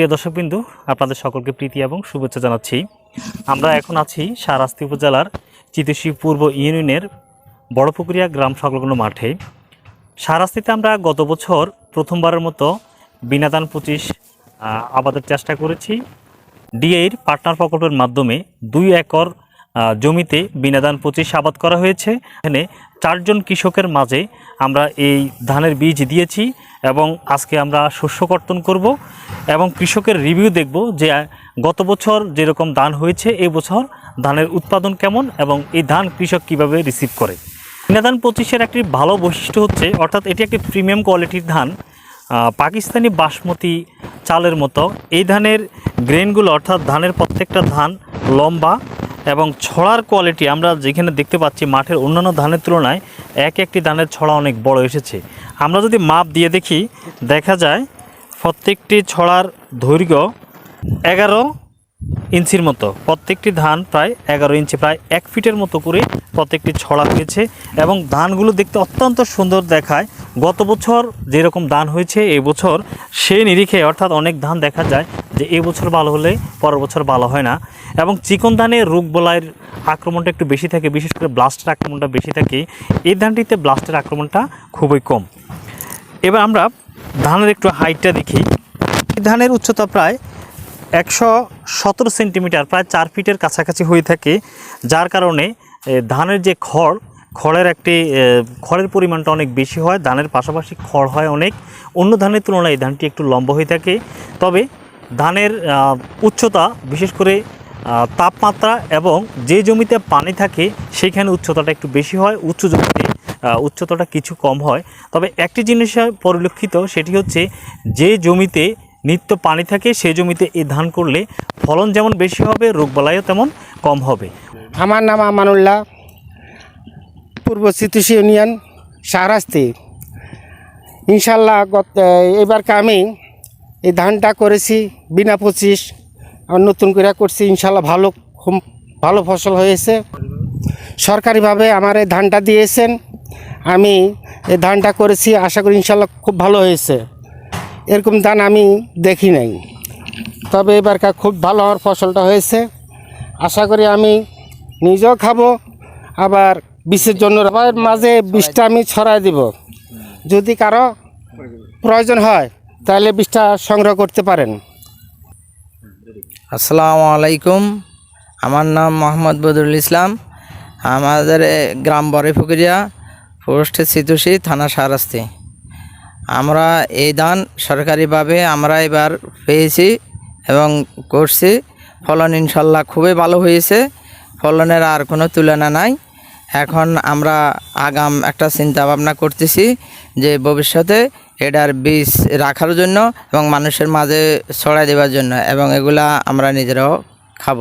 প্রিয় দর্শকবিন্দু, আপনাদের সকলকে প্রীতি এবং শুভেচ্ছা জানাচ্ছি। আমরা এখন আছি সারাস্তি উপজেলার চিতসী পূর্ব ইউনিয়নের বড়পুকুরিয়া গ্রাম সংলগ্ন মাঠে। সারাস্তিতে আমরা গত বছর প্রথমবারের মতো বিনাদান পঁচিশ আবাদের চেষ্টা করেছি। ডিএর পার্টনার প্রকল্পের মাধ্যমে দুই একর জমিতে বিনাদান পঁচিশ আবাদ করা হয়েছে। এখানে চারজন কৃষকের মাঝে আমরা এই ধানের বীজ দিয়েছি এবং আজকে আমরা শস্য কর্তন করব এবং কৃষকের রিভিউ দেখব যে গত বছর যেরকম ধান হয়েছে বছর ধানের উৎপাদন কেমন এবং এই ধান কৃষক কীভাবে রিসিভ করে। বিনাদান পঁচিশের একটি ভালো বৈশিষ্ট্য হচ্ছে, অর্থাৎ এটি একটি প্রিমিয়াম কোয়ালিটির ধান পাকিস্তানি বাসমতি চালের মতো। এই ধানের গ্রেনগুলো অর্থাৎ ধানের প্রত্যেকটা ধান লম্বা এবং ছড়ার কোয়ালিটি আমরা যেখানে দেখতে পাচ্ছি মাঠের অন্যান্য ধানের তুলনায় এক একটি ধানের ছড়া অনেক বড় এসেছে। আমরা যদি মাপ দিয়ে দেখি, দেখা যায় প্রত্যেকটি ছড়ার দৈর্ঘ্য এগারো ইঞ্চির মতো। প্রত্যেকটি ধান প্রায় এগারো ইঞ্চি, প্রায় এক ফিটের মতো করে প্রত্যেকটি ছড়া হয়েছে এবং ধানগুলো দেখতে অত্যন্ত সুন্দর দেখায়। গত বছর যেরকম ধান হয়েছে, এই বছর সেই নিরিখে অর্থাৎ অনেক ধান দেখা যায় যে এই বছর ভালো হলে পরের বছর ভালো হয় না। এবং চিকন ধানে রোগ বলাইয়ের আক্রমণটা একটু বেশি থাকে, বিশেষ করে ব্লাস্টের আক্রমণটা বেশি থাকে। এই ধানটিতে ব্লাস্টের আক্রমণটা খুবই কম। এবার আমরা ধানের একটু হাইটটা দেখি। ধানের উচ্চতা প্রায় একশো সতেরো সেন্টিমিটার, প্রায় চার ফিটের কাছাকাছি হয়ে থাকে, যার কারণে ধানের যে খড়, খড়ের একটি খড়ের পরিমাণটা অনেক বেশি হয়, ধানের পাশাপাশি খড় হয় অনেক। অন্য ধানের তুলনায় ধানটি একটু লম্বা হয়ে থাকে। তবে ধানের উচ্চতা, বিশেষ করে তাপমাত্রা এবং যে জমিতে পানি থাকে সেইখানে উচ্চতাটা একটু বেশি হয়, উচ্চ জমিতে উচ্চতাটা কিছু কম হয়। তবে একটি জিনিস পরিলক্ষিত, সেটি হচ্ছে যে জমিতে নিত্য পানি থাকে সেই জমিতে এই ধান করলে ফলন যেমন বেশি হবে, রোগবালাইও তেমন কম হবে। আমার নাম আমানুল্লাহ, পূর্ব চিতুষি ইউনিয়ন শাহরাস্তি। ইনশাল্লাহ গত এবারকে আমি এই ধানটা করেছি বিনা পঁচিশ আর নতুন করে করছি ইনশাল্লাহ ভালো ভালো ফসল হয়েছে। সরকারিভাবে আমার এই ধানটা দিয়েছেন, আমি এই ধানটা করেছি, আশা করি ইনশাল্লাহ খুব ভালো হয়েছে। এরকম ধান আমি দেখি নাই। তবে এবারকার খুব ভালো আমার ফসলটা হয়েছে। আশা করি আমি নিজেও খাব, আবার বিষের জন্য আবার মাঝে বিষটা আমি ছড়াই দিব। যদি কারও প্রয়োজন হয়, তাহলে বিষটা সংগ্রহ করতে পারেন। আসসালামু আলাইকুম। আমার নাম মোহাম্মদ বদরুল ইসলাম। আমাদের গ্রাম গ্রাম বরেফুকুরিয়া পোস্ট সিতুসি, থানা সারাস্তি। আমরা এই ধান সরকারিভাবে আমরা এবার পেয়েছি এবং করছি। ফলন ইনশাল্লাহ খুবই ভালো হয়েছে। ফলনের আর কোনো তুলনা নাই। এখন আমরা আগাম একটা চিন্তা ভাবনা করতেছি যে ভবিষ্যতে এটার বীজ রাখার জন্য এবং মানুষের মাঝে ছড়াই দেওয়ার জন্য এবং এগুলা আমরা নিজেরাও খাব।